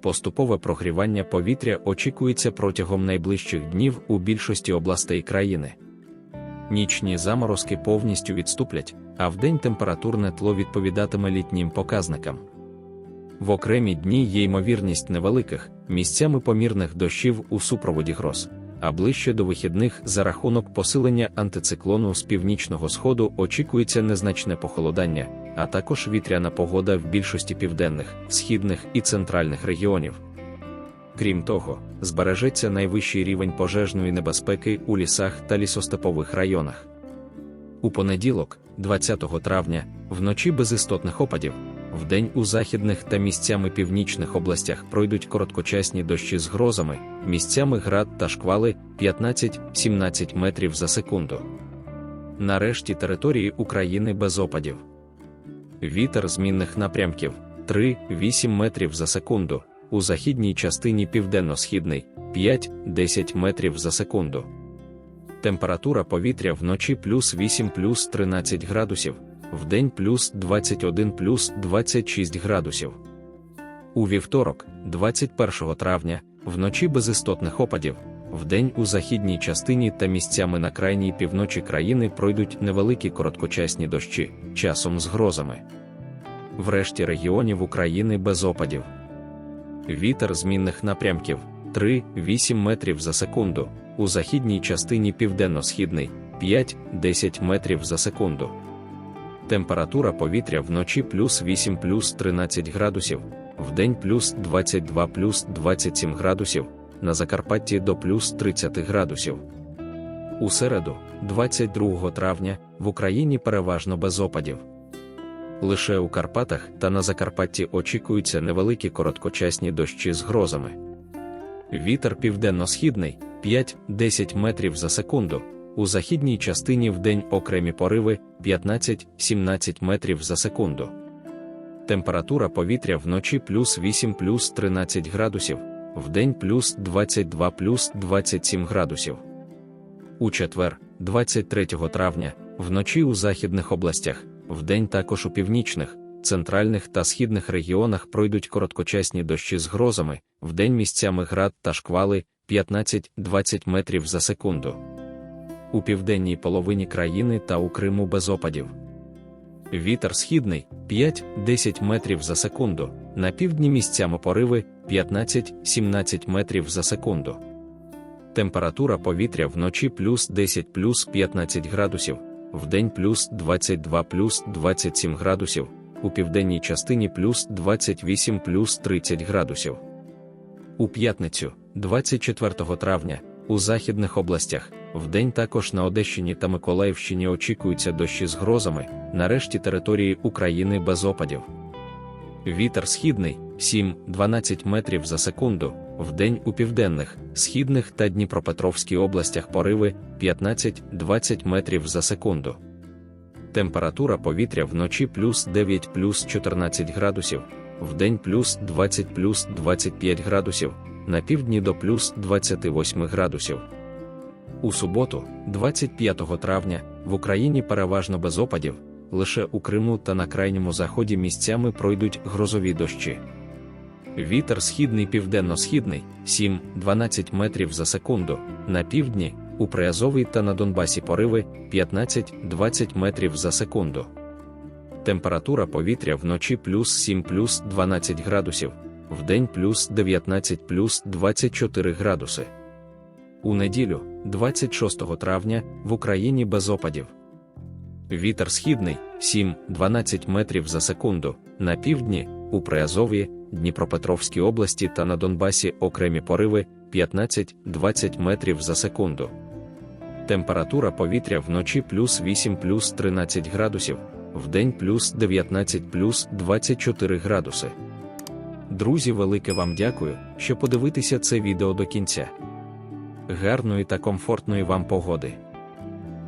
Поступове прогрівання повітря очікується протягом найближчих днів у більшості областей країни. Нічні заморозки повністю відступлять, а вдень температурне тло відповідатиме літнім показникам. В окремі дні є ймовірність невеликих, місцями помірних дощів у супроводі гроз, а ближче до вихідних за рахунок посилення антициклону з північного сходу очікується незначне похолодання, а також вітряна погода в більшості південних, східних і центральних регіонів. Крім того, збережеться найвищий рівень пожежної небезпеки у лісах та лісостепових районах. У понеділок, 20 травня, вночі без істотних опадів, вдень у західних та місцями північних областях пройдуть короткочасні дощі з грозами, місцями град та шквали 15-17 метрів за секунду. Нарешті території України без опадів. Вітер змінних напрямків 3-8 метрів за секунду, у західній частині південно-східний 5-10 метрів за секунду. Температура повітря вночі плюс 8 плюс 13 градусів, вдень плюс 21 плюс 26 градусів. У вівторок, 21 травня, вночі без істотних опадів, вдень у західній частині та місцями на крайній півночі країни пройдуть невеликі короткочасні дощі, часом з грозами. Врешті регіонів України без опадів. Вітер змінних напрямків 3-8 метрів за секунду, у західній частині південно-східний 5-10 метрів за секунду. Температура повітря вночі плюс 8 плюс 13 градусів, вдень плюс 22 плюс 27 градусів, на Закарпатті до плюс 30 градусів. У середу, 22 травня, в Україні переважно без опадів. Лише у Карпатах та на Закарпатті очікуються невеликі короткочасні дощі з грозами. Вітер південно-східний 5-10 метрів за секунду, у західній частині вдень окремі пориви 15-17 метрів за секунду. Температура повітря вночі плюс 8 плюс 13 градусів, вдень плюс 22 плюс 27 градусів. У четвер, 23 травня, вночі у західних областях, вдень також у північних, центральних та східних регіонах пройдуть короткочасні дощі з грозами, вдень місцями град та шквали 15-20 метрів за секунду. У південній половині країни та у Криму без опадів. Вітер східний 5-10 метрів за секунду, на півдні місцями пориви 15-17 метрів за секунду. Температура повітря вночі плюс 10 плюс 15 градусів, вдень плюс 22 плюс 27 градусів, у південній частині плюс 28 плюс 30 градусів. У п'ятницю, 24 травня, у західних областях, вдень також на Одещині та Миколаївщині очікуються дощі з грозами, нарешті території України без опадів. Вітер східний 7-12 метрів за секунду, вдень у південних, східних та Дніпропетровській областях пориви 15-20 метрів за секунду. Температура повітря вночі плюс 9 плюс 14 градусів, вдень плюс 20 плюс 25 градусів, на півдні до плюс 28 градусів. У суботу, 25 травня, в Україні переважно без опадів, лише у Криму та на крайньому заході місцями пройдуть грозові дощі. Вітер східний південно-східний 7-12 метрів за секунду, на півдні, у Приазовій та на Донбасі пориви 15-20 метрів за секунду. Температура повітря вночі плюс 7 плюс 12 градусів, вдень плюс 19 плюс 24 градуси. У неділю, 26 травня, в Україні без опадів. Вітер східний 7-12 метрів за секунду, на півдні, у Приазов'ї, Дніпропетровській області та на Донбасі окремі пориви 15-20 метрів за секунду. Температура повітря вночі плюс 8 плюс 13 градусів, вдень плюс 19 плюс 24 градуси. Друзі, велике вам дякую, що подивитися це відео до кінця. гарної та комфортної вам погоди.